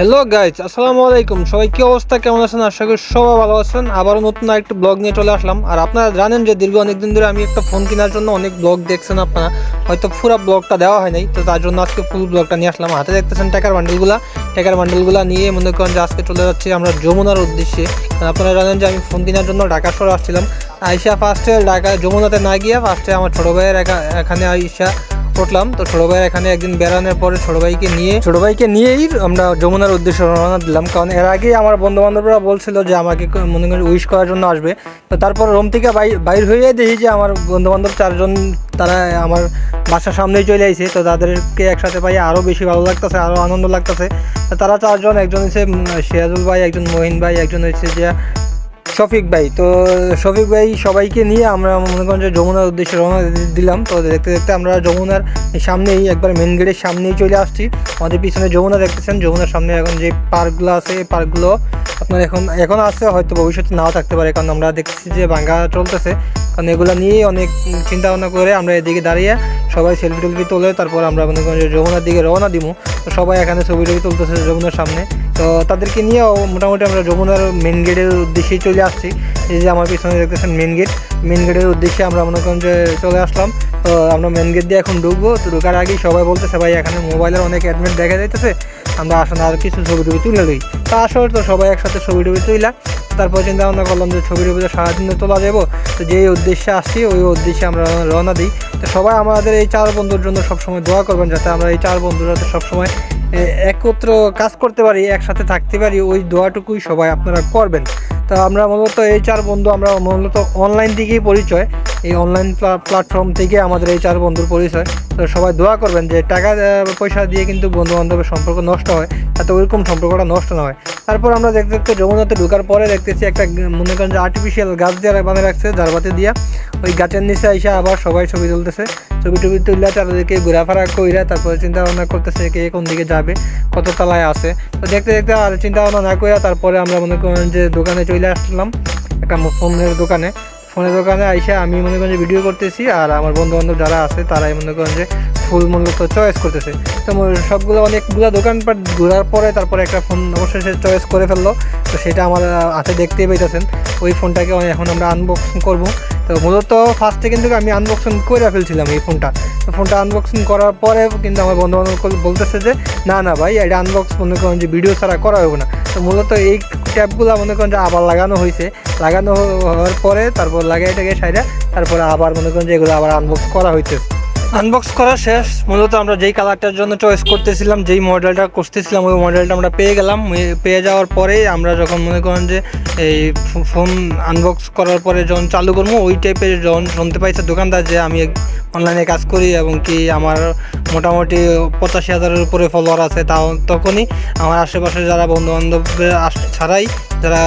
Hello guys আসসালামু আলাইকুম সবাই কি অবস্থা? কেমন আছেন? আশা করি সবাই ভালো আছেন। আবারও নতুন একটা ব্লগ নিয়ে চলে আসলাম। আর আপনারা জানেন যে দীর্ঘ অনেকদিন ধরে আমি একটা ফোন কেনার জন্য অনেক ব্লগ দেখছেন আপনারা। হয়তো পুরো ব্লগটা দেওয়া হয় নাই। তো তার জন্য আজকে ফুল ব্লগটা নিয়ে আসলাম। হাতে দেখতেছেন টাকার বান্ডেলগুলো টাকার বান্ডেলগুলো নিয়ে মনে করেন যে আজকে চলে যাচ্ছি আমরা যমুনার উদ্দেশ্যে। আপনারা জানেন যে আমি ফোন কেনার জন্য ঢাকা শহরে আসছিলাম। আইসা ফার্স্টে ঢাকা যমুনাতে না গিয়ে ফার্স্টে আমার ছোটো ভাইয়ের এখানে আইসা উঠলাম তো ছোট ভাই এখানে একদিন বেড়ানোর পরে ছোটো ভাইকে নিয়ে, ছোট ভাইকে নিয়েই আমরা যমুনার উদ্দেশ্যে রওনা দিলাম। কারণ এর আগে আমার বন্ধু বান্ধবরা বলছিল যে আমাকে মনে করি উইশ করার জন্য আসবে। তো তারপর রোম থেকে বাই- বাইর হয়ে দেখি যে আমার বন্ধু বান্ধব চারজন তারা আমার বাসার সামনেই চলে আইছে। তো তাদেরকে একসাথে পাই আরও বেশি ভালো লাগতেছে আরও আনন্দ লাগতেছে। তারা চারজন, একজন হচ্ছে সিরাজুল ভাই, একজন মহিন ভাই, একজন হচ্ছে যে শফিক ভাই, তো শফিক ভাই সবাইকে নিয়ে আমরা মনে করেন যে যমুনার উদ্দেশ্যে রওনা দিলাম। তো দেখতে দেখতে আমরা যমুনার সামনেই, একবার মেন গেটের সামনেই চলে আসছি। আমাদের পিছনে যমুনা দেখতেছেন। যমুনার সামনে এখন যে পার্কগুলো আছে পার্কগুলো আপনার এখন এখন আছে, হয়তো ভবিষ্যতে নাও থাকতে পারে। কারণ আমরা দেখছি যে ভাঙ্গা চলতেছে। কারণ এগুলো নিয়েই অনেক চিন্তা ভাবনা করে আমরা এদিকে দাঁড়িয়ে সবাই সেলফি টেলফি তোলে তারপর আমরা মনে করেন যমুনার দিকে রওনা দিব তো সবাই এখানে ছবি টবি তুলতেছে যমুনার সামনে। তো তাদেরকে নিয়েও মোটামুটি আমরা যমুনার মেন গেটের উদ্দেশ্যে চলে আসছি। এই যে আমার পিছনে দেখতেছেন মেন গেট মেন গেটের উদ্দেশ্যে আমরা মনে করেন যে চলে আসলাম। তো আমরা মেন গেট দিয়ে এখন ঢুকবো। তো ঢোকার আগেই সবাই বলতেছে, ভাই, এখানে মোবাইলের অনেক অ্যাডমিট দেখা যাইতেছে। আমরা আসলে আর কিছু ছবি টবি তুলে লই। তা আসলে তো সবাই একসাথে ছবি টবি তুইলা। তারপর চিন্তা ভাবনা করলাম যে ছবি টবি তো সারাদিন তো তোলা যাব তো যেই উদ্দেশ্যে আসছি, ওই উদ্দেশ্যে আমরা রওনা দিই। তো সবাই আমাদের এই চার বন্ধুর জন্য সবসময় দোয়া করবেন, যাতে আমরা এই চার বন্ধু যাতে সবসময় একত্র কাজ করতে পারি, একসাথে থাকতে পারি, ওই দোয়াটুকুই সবাই আপনারা করবেন। তো আমরা মূলত এই চার বন্ধু, আমরা মূলত অনলাইন থেকেই পরিচয়। এই অনলাইন প্ল্যাটফর্ম থেকে আমাদের এই চার বন্ধুর পরিচয়। তো সবাই দোয়া করবেন যে টাকা পয়সা দিয়ে কিন্তু বন্ধু বান্ধবের সম্পর্ক নষ্ট হয় তাতে ওইরকম সম্পর্কটা নষ্ট না হয়। তারপর আমরা দেখতে দেখতে যমুনাতে ঢোকার পরে দেখতেছি একটা, মনে করেন যে আর্টিফিশিয়াল গাছ দিয়ে বানিয়ে রাখছে, জারবাতি দিয়া, ওই গাছের নিচে এসে আবার সবাই ছবি তুলতেছে। ছবি টবি তুললে চারিদিকে ঘোরাফেরা কইরা তারপরে চিন্তা ভাবনা করতেছে কে কোন দিকে যাবে, কত তলায় আছে। তো দেখতে দেখতে আর চিন্তা ভাবনা না কইরা তারপরে আমরা মনে করেন যে দোকানে চলে আসলাম, একটা ফোনের দোকানে। ফোনের দোকানে আইসা আমি মনে করেন যে ভিডিও করতেছি আর আমার বন্ধু বান্ধব যারা আছে তারাই মনে করেন যে ফুল মূলত চয়েস করতেছে। তো সবগুলো অনেকগুলো দোকানপাট ঘোরার পরে তারপরে একটা ফোন অবশ্যই সে চয়েস করে ফেলল। তো সেটা আমার হাতে দেখতেই পাইতেছেন। ওই ফোনটাকে এখন আমরা আনবক্সিং করব। তো মূলত ফার্স্টে কিন্তু আমি আনবক্সিং করে ফেলছিলাম এই ফোনটা ফোনটা আনবক্সিং করার পরে কিন্তু আমার বন্ধু বান্ধব বলতেছে যে, না না ভাই, এটা আনবক্স মনে করেন যে ভিডিও ছাড়া করা হবে না। তো মূলত এই ট্যাপগুলো মনে করেন যে আবার লাগানো হয়েছে লাগানো হওয়ার পরে তারপর লাগাইটাকে সাইডে তারপরে আবার মনে করেন যে এগুলো আবার আনবক্স করা হইতেছে। আনবক্স করা শেষ। মূলত আমরা যেই কালারটার জন্য চয়েস করতেছিলাম, যেই মডেলটা করতেছিলাম ওই মডেলটা আমরা পেয়ে গেলাম। পেয়ে যাওয়ার পরেই আমরা যখন মনে করেন যে এই ফোন আনবক্স করার পরে যখন চালু করব, ওই টাইপের যখন শুনতে পাইছে দোকানদার যে আমি অনলাইনে কাজ করি এবং কি আমার মোটামুটি পঁচাশি হাজারের উপরে ফলোয়ার আছে তাও তখনই আমার আশেপাশে যারা বন্ধু বান্ধব ছাড়াই যারা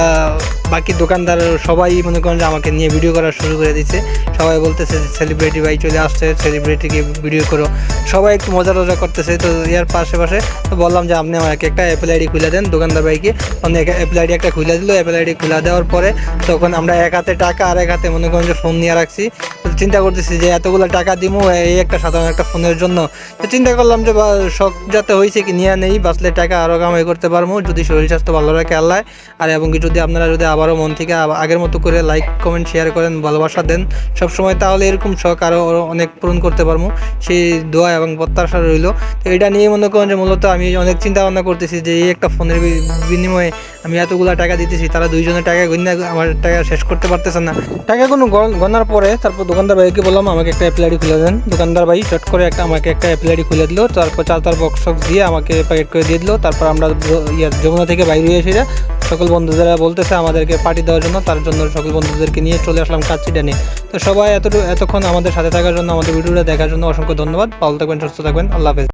বাকি দোকানদার সবাই মনে করেন যে আমাকে নিয়ে ভিডিও করা শুরু করে দিচ্ছে সবাই বলতেছে সেলিব্রিটি ভাই চলে আসছে সেলিব্রিটিকে ভিডিও করো। সবাই একটু মজা টজা করতেছে। তো ইয়ার পাশে পাশে তো বললাম যে, আপনি আমাকে একটা অ্যাপেল আইডি খুলে দেন দোকানদার ভাইকে। অনেক অ্যাপেল আইডি একটা খুলে দিল। অ্যাপেল আইডি খুলে দেওয়ার পরে তখন আমরা এক হাতে টাকা আর এক হাতে মনে করেন যে ফোন নিয়ে রাখছি। চিন্তা করতেছি যে, এতগুলো টাকা দিব এই একটা সাধারণ একটা ফোনের জন্য? তো চিন্তা করলাম যে শখ যাতে হয়েছে কি, নিয়ে নেই। বাঁচলে টাকা আরও কামাই করতে পারব যদি শরীর স্বাস্থ্য ভালো রাখে আল্লাহ। আর এবং কি যদি আপনারা যদি আবারও মন থেকে আগের মতো করে লাইক কমেন্ট শেয়ার করেন, ভালোবাসা দেন সব সময় তাহলে এরকম শখ আরও অনেক পূরণ করতে পারব। সেই দোয়া এবং প্রত্যাশা রইল। তো এটা নিয়ে মনে করেন যে মূলত আমি অনেক চিন্তা ভাবনা করতেছি যে এই একটা ফোনের বিনিময়ে আমি এতগুলো টাকা দিতেছি, তারা দুইজনের টাকা গণ্য আমার টাকা শেষ করতে পারতেছে না। টাকা কোনো গণ- গণার পরে তারপর দোকানদার ভাইকে বললাম, আমাকে একটা অ্যাপেল আইডি খুলে দেন। দোকানদার ভাই চট করে একটা আমাকে একটা অ্যাপেল আইডি খুলে দিল, তারপর চার তার বক্স দিয়ে আমাকে প্যাকেট করে দিয়ে দিল। তারপর আমরা যমুনা থেকে বাইরে এসে সকল বন্ধুদেরা বলতেছে আমাদেরকে পার্টি দেওয়ার জন্য, তার জন্য সকল বন্ধুদেরকে নিয়ে চলে আসলাম নিয়ে তো সবাই এতটুকু এতক্ষণ আমাদের সাথে থাকার জন্য, আমাদের ভিডিওটা দেখার জন্য অসংখ্য ধন্যবাদ। ভালো থাকবেন, সুস্থ থাকবেন। আল্লাহ হাফেজ।